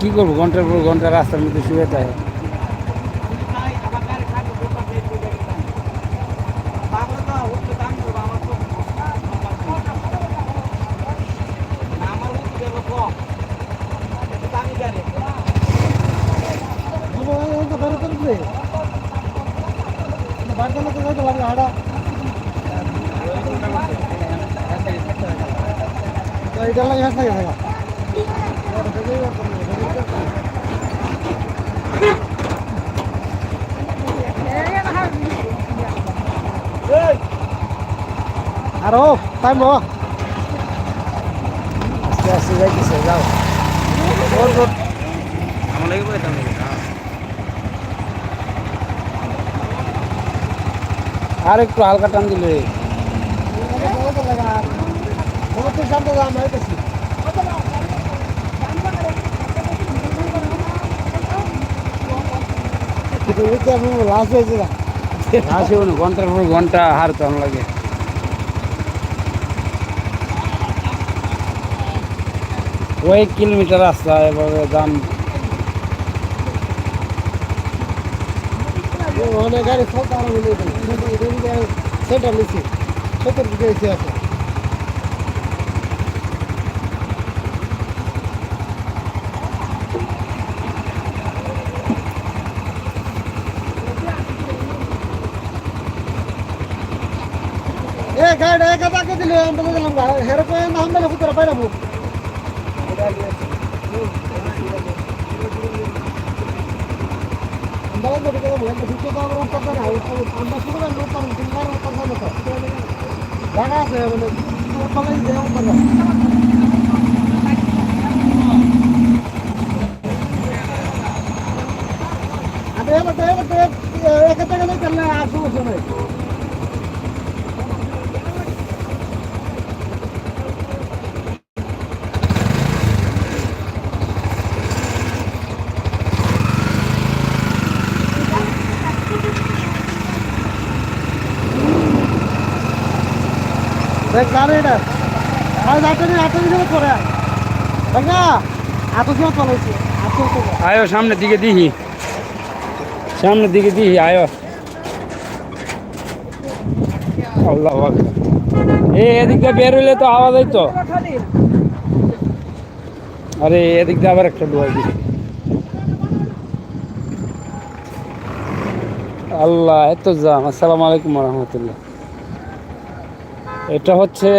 তো লাস্ট আছে কি করব? ঘণ্টার পর ঘণ্টা রাস্তার মধ্যে শুয়ে থাকে। তো ধরে করবে বাড়িতে তো যাইতে পারবে হাড়া তো এটা লাগে হাত লাগে থাকা আরও টাইম বাবা আস্তে আস্তে যাইতেছে যাও আর একটু হালকা টান দিলে। শান্ত দাম হইতেছি লাস্ট হয়েছে না ঘণ্টার পর ঘণ্টা হারতাম লাগে। কয়েক কিলোমিটার রাস্তা এভাবে দাম অনেক গাড়ি সব আরও সেটা নিচ্ছি সত্তর দিকে এসে আছে। আমরা ফুতরা পাইলাম। আমরা তো দিকে আমরা ঢুকে তো আমরা কথা না আমরা শুরু করে লোক আমরা তিনবার কথা না জায়গা আছে মানে সবাই দেও কথা আরে এবার এবার একা টাকা নেই তাহলে আর সমস্যা নাই দেখ আয়ো সামনের দিকে দিহি। সামনের দিকে দিহি, আয়ো। আল্লাহ এ, এদিক দিয়ে বের হইলে তো আওয়াজ হইতো। আরে, এদিক দিয়ে আবার একটা ডুয়াই দিই। আল্লাহ, এত জাম আসসালামু আলাইকুম রহমতুল্লাহ। এটা হচ্ছে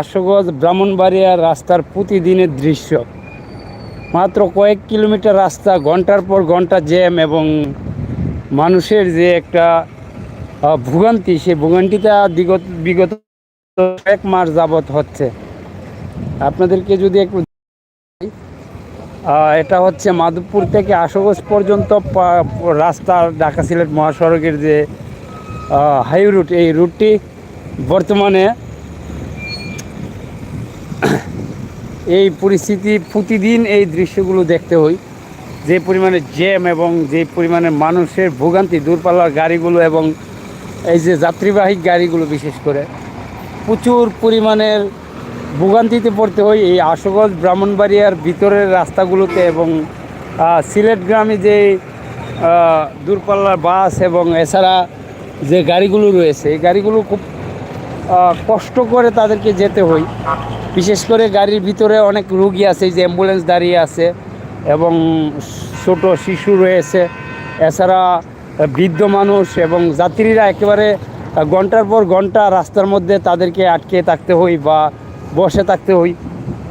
আশুগঞ্জ ব্রাহ্মণবাড়িয়া রাস্তার প্রতিদিনের দৃশ্য। মাত্র কয়েক কিলোমিটার রাস্তা, ঘণ্টার পর ঘণ্টা জ্যাম এবং মানুষের যে একটা ভোগান্তি, সেই ভোগান্তিটা বিগত বিগত এক মাস যাবৎ হচ্ছে। আপনাদেরকে যদি একটু এটা হচ্ছে মাধবপুর থেকে আশুগঞ্জ পর্যন্ত রাস্তা, ঢাকা সিলেট মহাসড়কের যে হাই রুট এই রুটটি বর্তমানে এই পরিস্থিতি প্রতিদিন এই দৃশ্যগুলো দেখতে হই যে পরিমাণে জ্যাম এবং যে পরিমাণে মানুষের ভোগান্তি, দূরপাল্লার গাড়িগুলো এবং এই যে যাত্রীবাহী গাড়িগুলো বিশেষ করে, প্রচুর পরিমাণের ভোগান্তিতে পড়তে হয় এই আশুগঞ্জ, ব্রাহ্মণবাড়িয়ার ভিতরের রাস্তাগুলোতে এবং সিলেট গ্রামে যে দূরপাল্লার বাস এবং এছাড়া যে গাড়িগুলো রয়েছে, এই গাড়িগুলো খুব কষ্ট করে তাদেরকে যেতে হয়। বিশেষ করে গাড়ির ভিতরে অনেক রুগী আছে যে অ্যাম্বুলেন্স দাঁড়িয়ে আছে এবং ছোট শিশু রয়েছে। এছাড়া বৃদ্ধ মানুষ এবং যাত্রীরা একেবারে ঘণ্টার পর ঘণ্টা রাস্তার মধ্যে তাদেরকে আটকে থাকতে হই বা বসে থাকতে হই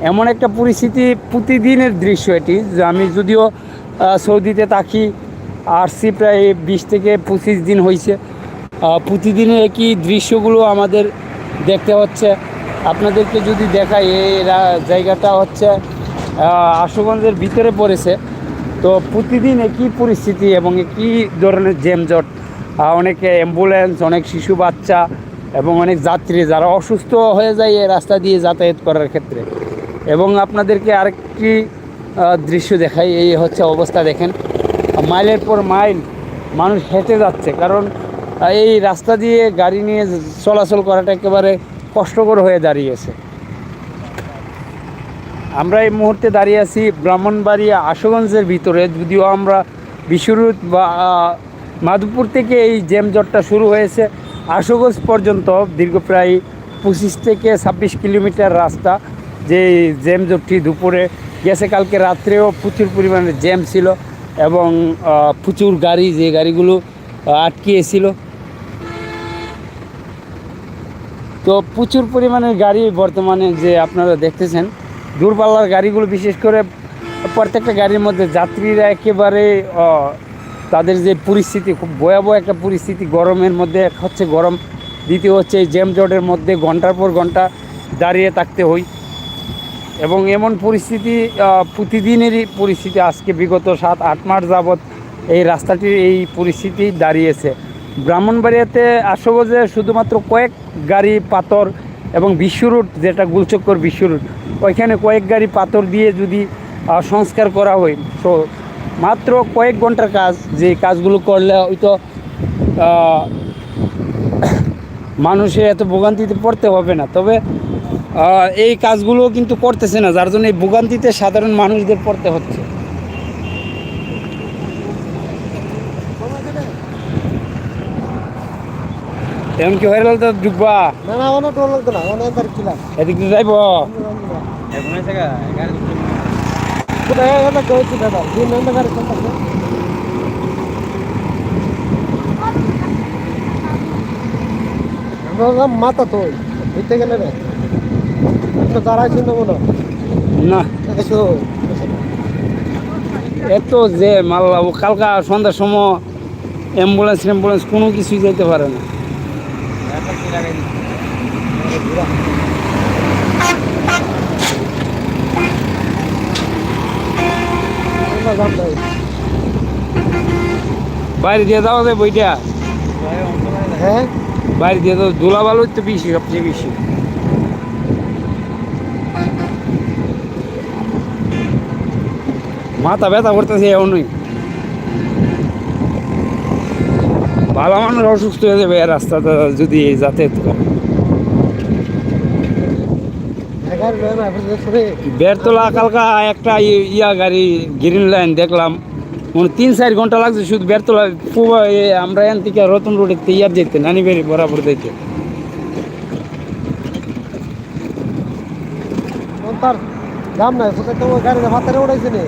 এমন একটা পরিস্থিতি প্রতিদিনের দৃশ্য এটি। যে আমি যদিও সৌদিতে থাকি আসছি প্রায় বিশ থেকে পঁচিশ দিন হয়েছে প্রতিদিনের একই দৃশ্যগুলো আমাদের দেখতে হচ্ছে। আপনাদেরকে যদি দেখাই এই জায়গাটা হচ্ছে আশুগঞ্জের ভিতরে পড়েছে। তো প্রতিদিন একই পরিস্থিতি এবং একই ধরনের জ্যামজট আহ, অনেকে অ্যাম্বুলেন্স অনেক শিশু বাচ্চা এবং অনেক যাত্রী যারা অসুস্থ হয়ে যায় এই রাস্তা দিয়ে যাতায়াত করার ক্ষেত্রে। এবং আপনাদেরকে আরেকটি দৃশ্য দেখাই এই হচ্ছে অবস্থা দেখেন। মাইলের পর মাইল মানুষ হেঁটে যাচ্ছে কারণ এই রাস্তা দিয়ে গাড়ি নিয়ে চলাচল করাটা একেবারে কষ্টকর হয়ে দাঁড়িয়েছে। আমরা এই মুহূর্তে দাঁড়িয়ে আছি ব্রাহ্মণবাড়িয়া আশুগঞ্জের ভিতরে। যদিও আমরা বিশ্বরুত বা মাধুপুর থেকে এই জ্যামজটটা শুরু হয়েছে। আশুগঞ্জ পর্যন্ত দীর্ঘ প্রায় পঁচিশ থেকে ছাব্বিশ কিলোমিটার রাস্তা যে জ্যামজটটি দুপুরে গেছে। কালকে রাত্রেও প্রচুর পরিমাণে জ্যাম ছিল এবং প্রচুর গাড়ি, যে গাড়িগুলো আটকিয়েছিল। তো প্রচুর পরিমাণের গাড়ি বর্তমানে যে আপনারা দেখতেছেন, দূরপাল্লার গাড়িগুলো বিশেষ করে প্রত্যেকটা গাড়ির মধ্যে যাত্রীরা একেবারে তাদের যে পরিস্থিতি, খুব ভয়াবহ একটা পরিস্থিতি, গরমের মধ্যে এক হচ্ছে গরম, দ্বিতীয় হচ্ছে এই জ্যাম জটের মধ্যে ঘণ্টার পর ঘণ্টা দাঁড়িয়ে থাকতে হয়। এবং এমন পরিস্থিতি প্রতিদিনেরই পরিস্থিতি আজকে বিগত সাত, আট মাস যাবৎ এই রাস্তাটির এই পরিস্থিতি দাঁড়িয়েছে। ব্রাহ্মণবাড়িয়াতে যে শুধুমাত্র কয়েক গাড়ি পাথর এবং বিশ্ব রুট যেটা গুলচক্কর বিশ্ব রুট ওইখানে কয়েক গাড়ি পাথর দিয়ে যদি সংস্কার করা হয়। তো মাত্র কয়েক ঘণ্টার কাজ, যে কাজগুলো করলে হয়তো মানুষের এত ভোগান্তিতে পড়তে হবে না। তবে এই কাজগুলো কিন্তু করতেছে না, যার জন্য এই ভোগান্তিতে সাধারণ মানুষদের পড়তে হচ্ছে। এমন কি হয়ে গেল তো ঢুকবা? না না অনেক টোল লাগতো না অনেক তার ছিলাম। এদিক দিয়ে যাইব? কোথায় এটা? কইছি দাদা দিন নন্দ গাড়ি চলতেছে মাথা তো বুঝতে গেলে রে। তো দাঁড়াইছি না মনে না। এসো এত যে মাল্লা কালকা সন্ধ্যার সময় অ্যাম্বুলেন্স অ্যাম্বুলেন্স কোনো কিছুই যেতে পারে না। বাইরে দিয়ে দাও যে বইটা। হ্যাঁ? বাইরে দিয়ে দাও ধুলাবালু তো বেশি সবচেয়ে বেশি। মাথা ব্যথা করতেছে এমনই ভালো মানুষ অসুস্থ হয়ে যাবে রাস্তাটা যদি যাতায়াত করে বেরতলা কালকা একটা ইয়া গাড়ি গ্রিন লাইন দেখলাম। মানে তিন চার ঘণ্টা লাগছে শুধু বেরতলা। আমরা এখান থেকে রতন রোডে ইয়ার যেতে নানি বাড়ি বরাবর যেতে দাম নাই গাড়িতে ভাতারে উড়াইছে নে।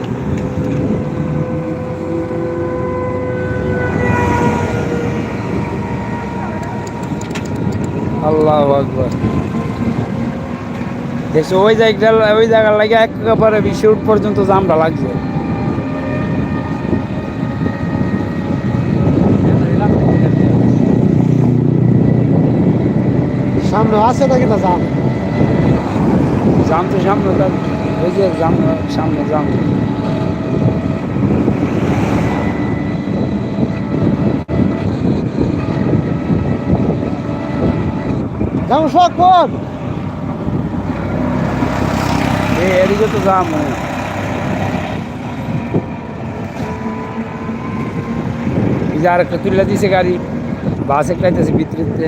আল্লাহ আকবর। দেখছ ওই জায়গা ওই জায়গার লাগে একেবারে রোড পর্যন্ত জামটা লাগছে। সামনে আছে নাকি না যাম জাম তো সামনে ওই যে জাম সামনে জাম। যাম শখ কর। এই এদিকে তো জাম এই যে আর একটা তুলে দিছে গাড়ি বাস একটা আইতেছে ভিতরেতে।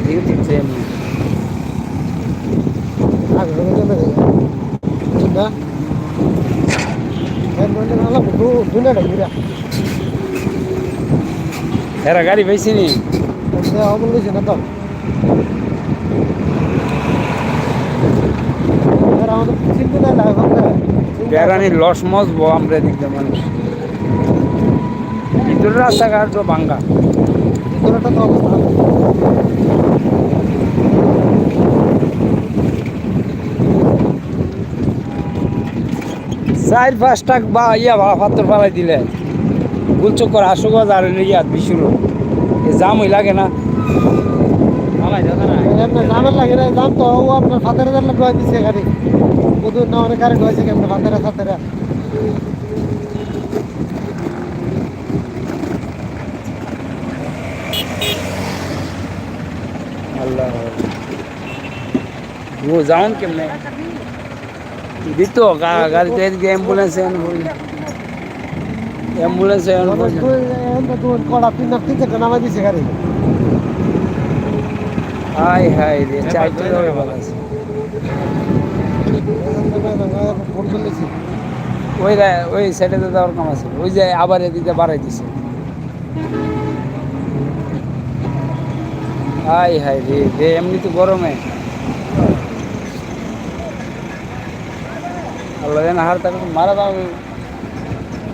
এদিকে ঠিক same। আগে ভেঙে যাবে ঠিক না এর মধ্যে ভালো দু দুনিয়াটা ঘুরা এরা গাড়ি পাইছি নি? অমল না তো বেড়ানি লস আমরা দেখতে মানুষ। রাস্তাঘাট ভাঙ্গা। ভিতরেটা তো অবস্থা চার পাঁচ টাক বা ইয়া ভাড়া পাত্র ফালাই দিলে। গুলচক্কর আশুগজ আর হইল ইয়া বিশুরো এ জাম হই লাগে না। জামের লাগে না জাম তো ও আপনার ফাতারে দিলে ডয় দিছে গাড়ি বুধু না অনেক গাড়ি ডয়েছে কেমন ফাতারে ফাতারে আল্লাহ। ও যাউন কেমনে? দিত গা- গাড়িতে এদিকে অ্যাম্বুলেন্স অ্যাম্বুলেন্স অনেক এমনি দুই কড়া তিন তিন চারটা নামাই দিছে গাড়ি হাই হাই রে চারটে ধরে আছে। ফোন করলেছি ওই ওই সাইডে তো দেওয়ার কাম আছে। ওই যে আবার এদিকে বাড়াই দিছে। হাই হাই রে রে এমনি তো গরমে। আল্লাহ হার তাকে মারা দাও আমি থাকতে এমনি যাওয়ার কোনো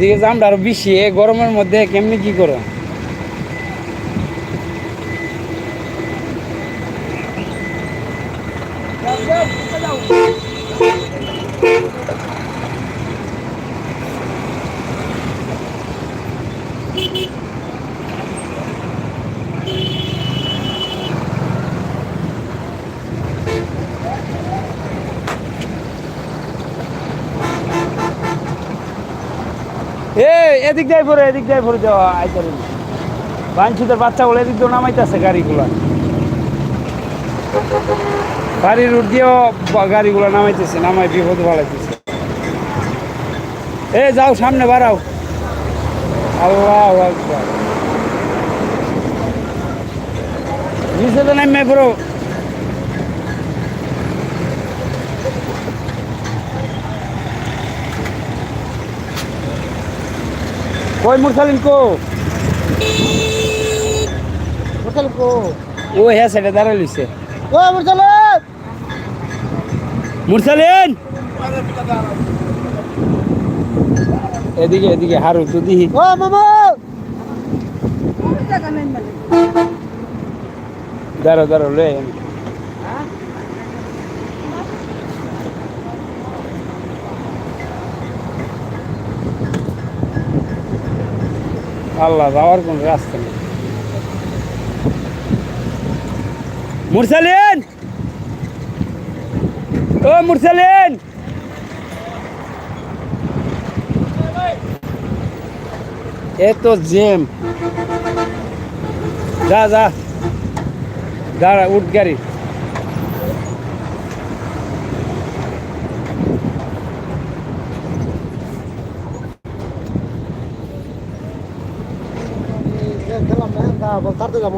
এদিকে জামটা আরও বেশি গরমের মধ্যে কেমনি কি করো? এ এদিক দিয়ে পরে এদিক দিয়ে পরে যাওয়া আইতারি। বাঞ্ছিতের বাচ্চাগুলো এদিক দিয়ে নামাইতেছে গাড়িগুলো। বাড়ির রুট দিয়েও গাড়িগুলো নামাইতেছে নামাই বিপদ বাড়াইতেছে। এ যাও সামনে, বাড়াও। আল্লাহ নিচে তো নামে পুরো কই মুরসালিন কো? হোটেল কো? ও হ্যাঁ সেটা দাঁড়াই লইছে। ও চলে মুরসালিন? এদিকে এদিকে হারু তো দিহি। ও মামা! দাঁড়ো দাঁড়ো লে আমি। আল্লাহ যাওয়ার কোন রাস্তা নেই। মুরসালিন! ও মুরসালিন! এ তো জেম। যা যা। দাঁড়া, উঠ গাড়ি। গেলাম না তা তারতে যাব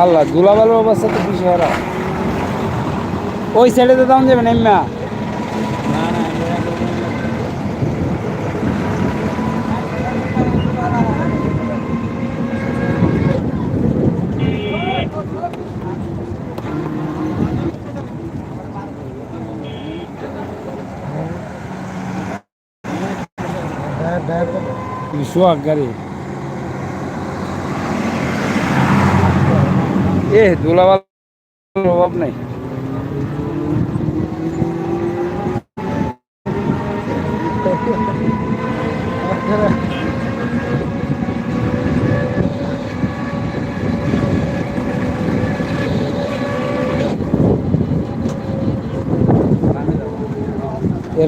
আল্লাহ দুলাবালের অবস্থা তো বেশি খারাপ ওই সাইডে তো দাম যাবেন এম্মা। সোহাগ গাড়ি এ দুলাবাল অভাব নাই।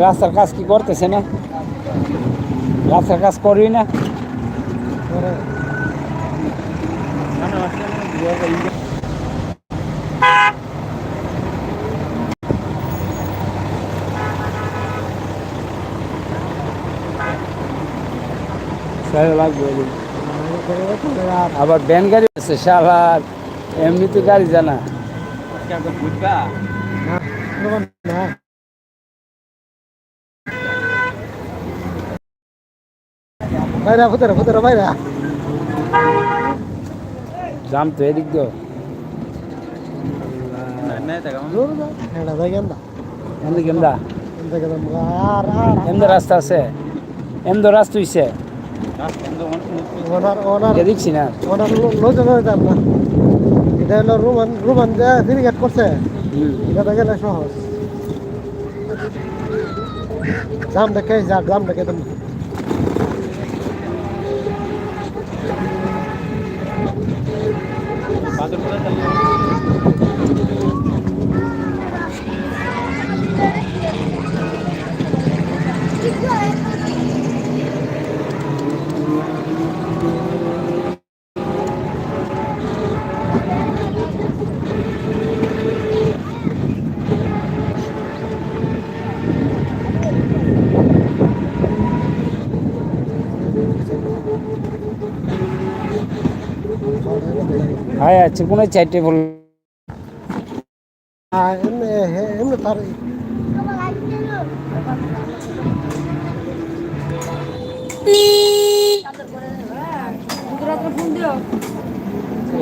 রাস্তার কাজ কি করতেছে না? রাস্তার কাজ করবি না? লাগবে আবার ভ্যান গাড়ি আছে শালার এমনিতে গাড়ি জানা বাইরা ভুতরে ভুতরে বাইরা জাম তো এদিক দিও এমনি রাস্তা আছে। এমদো রাস্তা হইছে। ওনার ওনার দেখছি না ওনার লোচন হয়ে না এটা হলো রুমান রুমান যে ফিরিগেট করছে হুম। এটা গেলে সহজ জাম দেখে যা জাম দেখে তুমি হ্যাঁ আছে কোনো চারটে বল এমনি হে- এমনি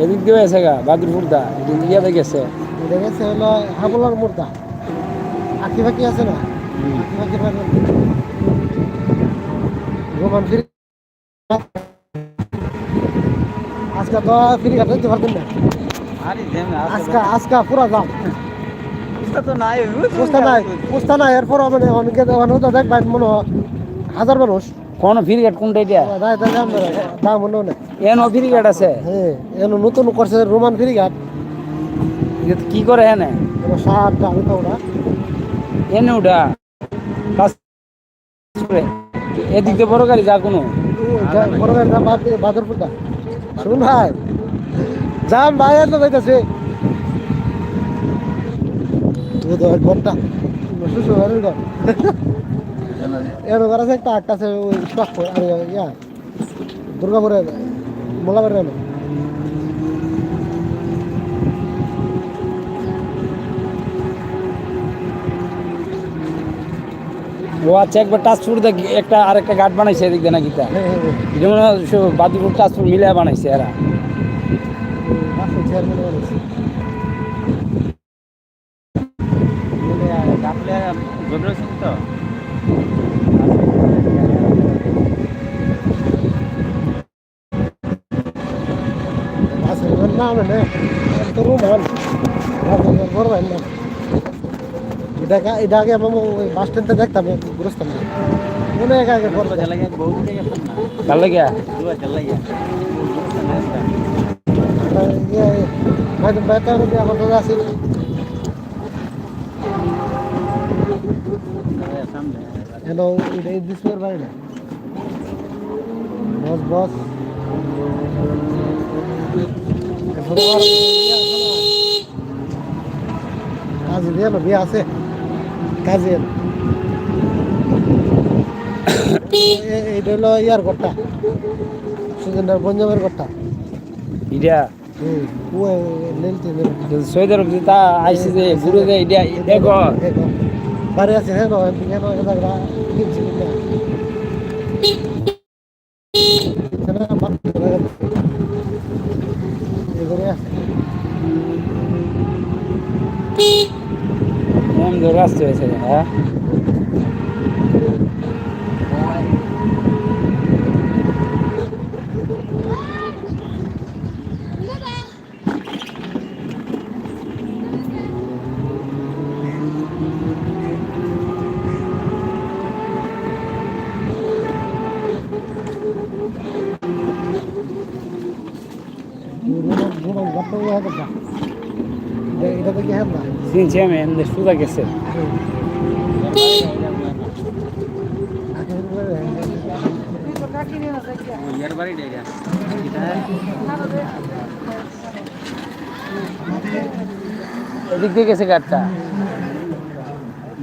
এদিক দিয়ে আছে গা বাদুরপুর দা এদিক দিয়ে গেছে। গেছে হলো হাবলার মুর্দা আঁকি বাকি আছে না? আঁকি বাকি রোমান ফিরি আজকে তো ফিরি ঘাট দিতে পারবেন না। আজকে আজকে পুরা পুস্তা নাই এরপর মানে অনেকে অনেক তো দেখবেন মনে হাজার মানুষ। কোন ফিরিগেট কোনটা এটা? দায় দায় দাম দাম মনে নেই এন ফিরিগেট আছে? হ্যাঁ এন নতুন করছে রোমান ফিরি ঘাট। কি করে হ্যাঁ সাত দাম তো ওরা। এনে উঠা কাজ এদিক দিয়ে বড় গাড়ি যা কোনো। বড় গাড়ি বাদরপুর দা। শুন ভাই যাম ভাই আর তো যাইতেছে আছে একটা আটটা আছে ইয়া দুর্গাপুরে মোলাবাড়ি ও আচ্ছা একবার টাচপুর একটা আরেকটা গার্ড বানাইছে এদিক দিয়ে নাকি তা? যেমন মিলে বানাইছে এরা। নাম তো রুমান বড় ভাই নাম এটা এটা আগে আমি বাস স্ট্যান্ডে দেখতাম বুঝতাম না। অনেক আগে পড়বে ভালো লাগে? হয়তো এখন তো আছে হ্যালো এটা দিসমের বাড়ি না বস দিয়ে বিয়ে আছে। কাজের এটা হলো ইয়ার ঘরটা সুজেন্দ্র পঞ্জাবের ঘরটা ও লেলতে তা আইসি যে ঘুরে যে দেখো বাড়ি আছে হ্যাঁ নয় কেন এটা কিনছি না এখানে আমার এগুলো আছে এম ধরে রাস্তা হয়েছে হ্যাঁ রোমান রোমান গপ্প হয়ে গেছে এটা তো কি না চিনছি আমি এমনি সুদা গেছে। এদিক দিয়ে গেছে গাড়টা।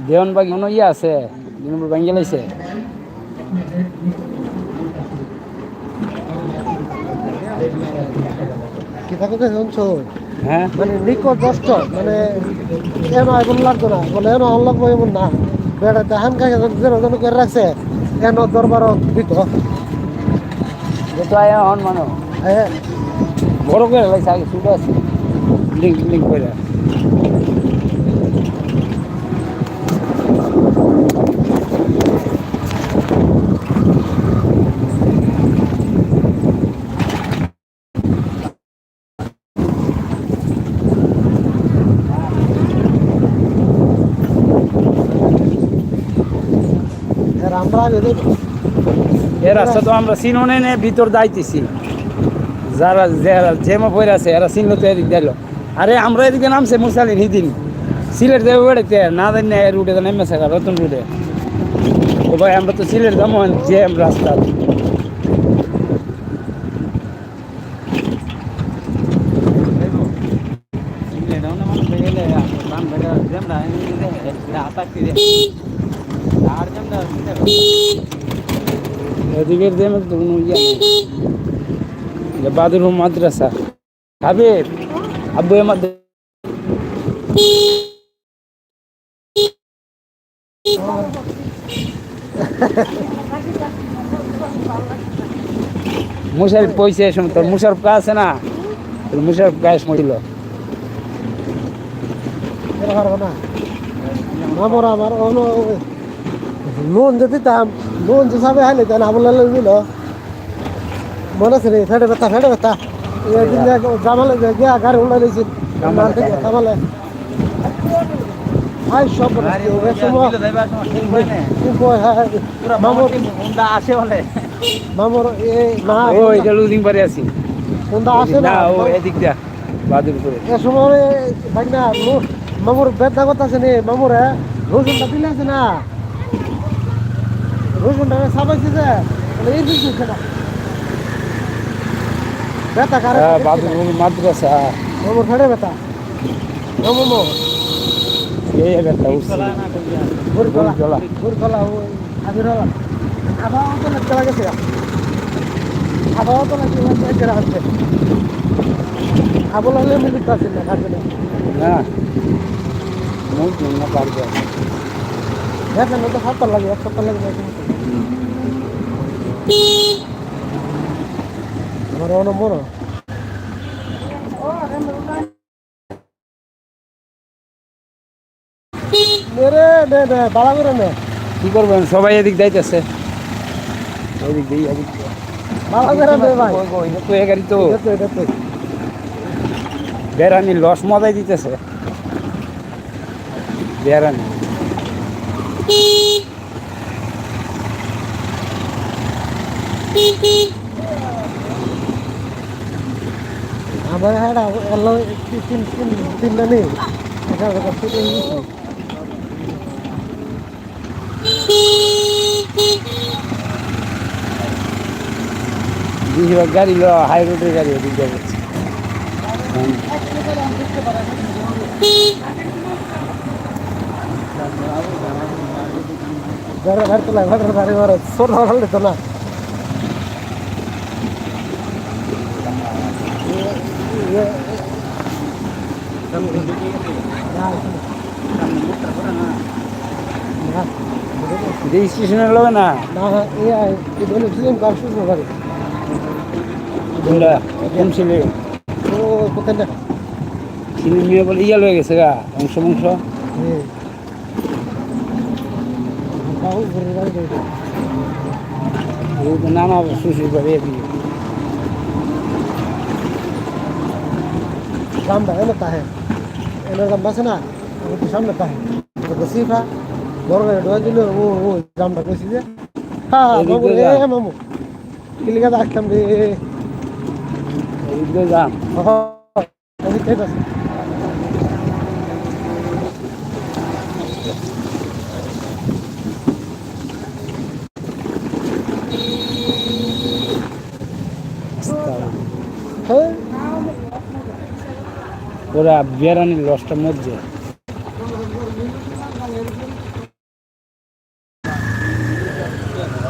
দেওয়ান বাগ মনে ইয়ে আছে? নম্বর ব্যাঙ্গে লাইছে। কি থাকে শুনছো হ্যাঁ? মানে নিকট দষ্ট মানে এন এখন লাগতো না বলে এন অন লাগবো এমন না। বেড়া দেখান কাকে যেন যেন করে রাখছে এন দরবার দিত। আয় হন মানো হ্যাঁ। বড় করে লাগছে আগে শুধু আছে। লিঙ্ক লিঙ্ক করে এর আমরা আগে দেখি এ রাস্তা তো আমরা চিনোনে নে ভিতর যাইতেছি। যারা যারা জেমা পড়ে আছে এরা চিনলো তো এদিক দিল আরে আমরা এদিকে নামছে মুসালিন হিদিন সিলেট যাবে বেড়াতে না জানি না রুটে তো নেমেছে রতন রুটে ও ভাই আমরা তো সিলেট যাব জ্যাম রাস্তা। এদিকের জ্যাম তো ইয়ে বাদুর মাদ্রাসা। হাবিব, আব্বু এমাদ মুশারফ পয়সা এসে তোর মুশারফ কা আছে না? তোর মুশারফ গায়ে মরিল আমার লোন যে দিতাম লোন যে সবে হাইলে দেন আবুল দিল মনে আছে রে ফেটে ব্যথা ফেটে ব্যথা। একদিন জামালে গিয়া গাড়ি উল্লাই দিয়েছি। আমার থেকে জামালে। হাই সব মামুর মামুর এ না ও এটা লুজিং পারে আছি। কোনটা আসে না। না ও এদিক দিয়া বাদুর করে এ সময় ভাই না মামুর বেদনা কথা আছে নে মামুর দিলে আছে না? রসুনটা সাবাইছে যে এই দিচ্ছে না বেতা কারে হ্যাঁ, বাদুর মাদ্রাসা? মামুর ফেড়ে বেতা। মামু এই একটা উঠছে। ঘুরি গলা ওই আবির হলা আবাও তো লাগতে লাগেছে আবাও তো লাগতে লাগতে আসছে আবুল হলে মিলিত আছে না খাবে না। না। না পারবে। দেখেন লাগে এক লাগে আমার কি করবেন? সবাই এদিক যাইতেছে। এদিক দিয়ে এদিক গাড়ি তো। বেড়ানি লস মজাই দিতেছে। বেড়ানি। আমার হ্যাঁ এলো তিন তিন তিন বেশিরভাগ গাড়ি ল হাই রোডের গাড়ি ওদিক হুম। ঘরে ঘর বাড়ি ঘর হলে তো না রেজিস্ট্রেশনে লবে না বলে ইয়া লয়ে গেছে গা অংশ মংশ এই তো নানা শ্বশুর বাড়ি এদিকে Gamba, ano tayo? Ano gamba sana? Ako to samme tayo. Ako sifa. Boro na doon dilo, o o gamba ko siya. Ha, Very mamu good, eh ah. mamu. Kiliga ওরা বিয়ারানির লসটার মধ্যে।